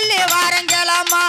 தள்ளி வரங்கலமா